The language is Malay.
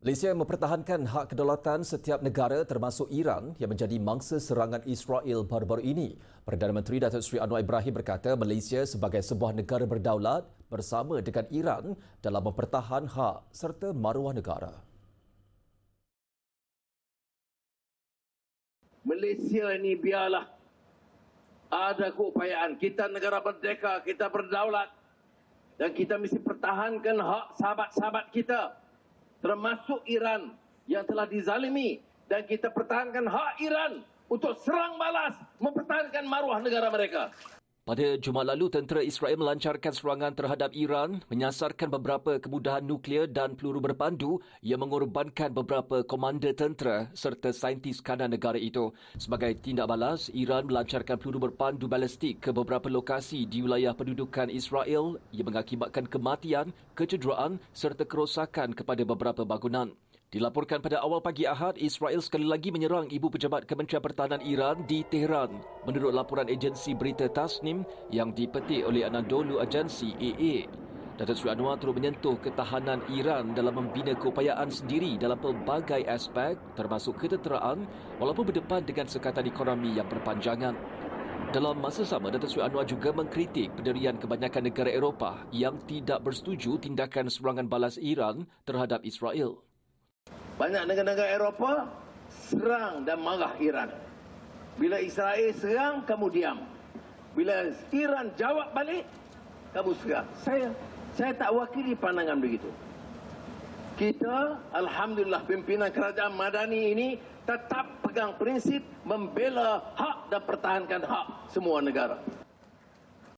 Malaysia mempertahankan hak kedaulatan setiap negara termasuk Iran yang menjadi mangsa serangan Israel baru-baru ini. Perdana Menteri Datuk Seri Anwar Ibrahim berkata Malaysia sebagai sebuah negara berdaulat bersama dengan Iran dalam mempertahan hak serta maruah negara. Malaysia ini biarlah ada keupayaan. Kita negara merdeka, kita berdaulat. Dan kita mesti pertahankan hak sahabat-sahabat kita termasuk Iran yang telah dizalimi dan kita pertahankan hak Iran untuk serang balas mempertahankan maruah negara mereka. Pada Jumaat lalu, tentera Israel melancarkan serangan terhadap Iran menyasarkan beberapa kemudahan nuklear dan peluru berpandu yang mengorbankan beberapa komander tentera serta saintis kanan negara itu. Sebagai tindak balas, Iran melancarkan peluru berpandu balistik ke beberapa lokasi di wilayah pendudukan Israel yang mengakibatkan kematian, kecederaan serta kerosakan kepada beberapa bangunan. Dilaporkan pada awal pagi Ahad, Israel sekali lagi menyerang ibu pejabat Kementerian Pertahanan Iran di Tehran. Menurut laporan agensi berita Tasnim yang dipetik oleh Anadolu Agensi AA. Datuk Seri Anwar turut menyentuh ketahanan Iran dalam membina keupayaan sendiri dalam pelbagai aspek termasuk ketenteraan walaupun berdepan dengan sekatan ekonomi yang berpanjangan. Dalam masa sama, Datuk Seri Anwar juga mengkritik pendirian kebanyakan negara Eropah yang tidak bersetuju tindakan serangan balas Iran terhadap Israel. Banyak negara-negara Eropah serang dan marah Iran. Bila Israel serang, kamu diam. Bila Iran jawab balik, kamu serang. Saya saya tak wakili pandangan begitu. Kita, Alhamdulillah, pimpinan kerajaan Madani ini tetap pegang prinsip membela hak dan pertahankan hak semua negara.